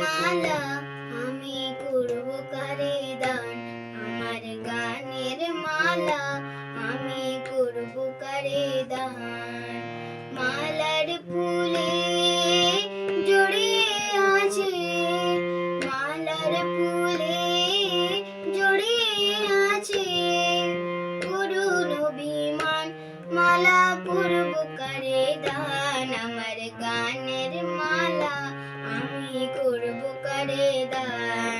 মালা আমি করব কারে দান? আমার গানের মালা আমি করব কারে দান? মালার ফুলে জড়িয়ে আছে, মালার জড়িয়ে আছে। করুণ বিমান মালা করব কারে দান? আমার গানের মালা আমি করব করে দান?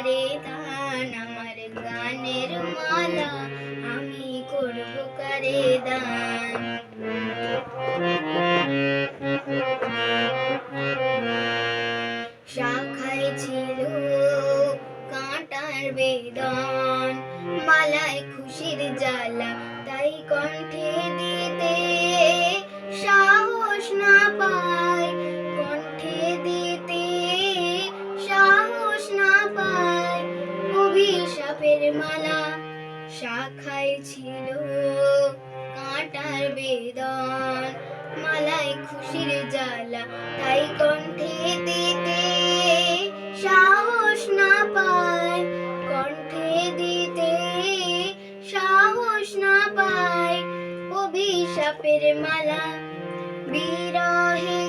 কারে দান আমার গানের মালা, আমি করব কারে দান? শাখায় ছিল কাঁটার বেদন, মালায় খুশির জ্বালা তাই কণ্ঠে ছিল কাঁটার বেদন। মালায় খুশির জ্বালা তাই কণ্ঠে দিতে সাহস না পায়। কণ্ঠে দিতে সাহস না পায়। অভিশাপের মালা বিরহে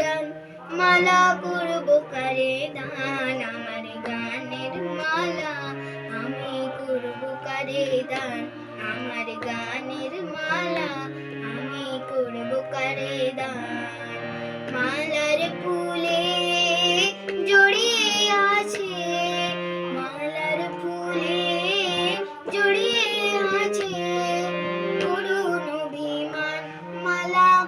দান মালা করব কারে দান, আমার গানের মালা আমি করব কারে দান, আমার গানের মালা আমি করব কারে দান।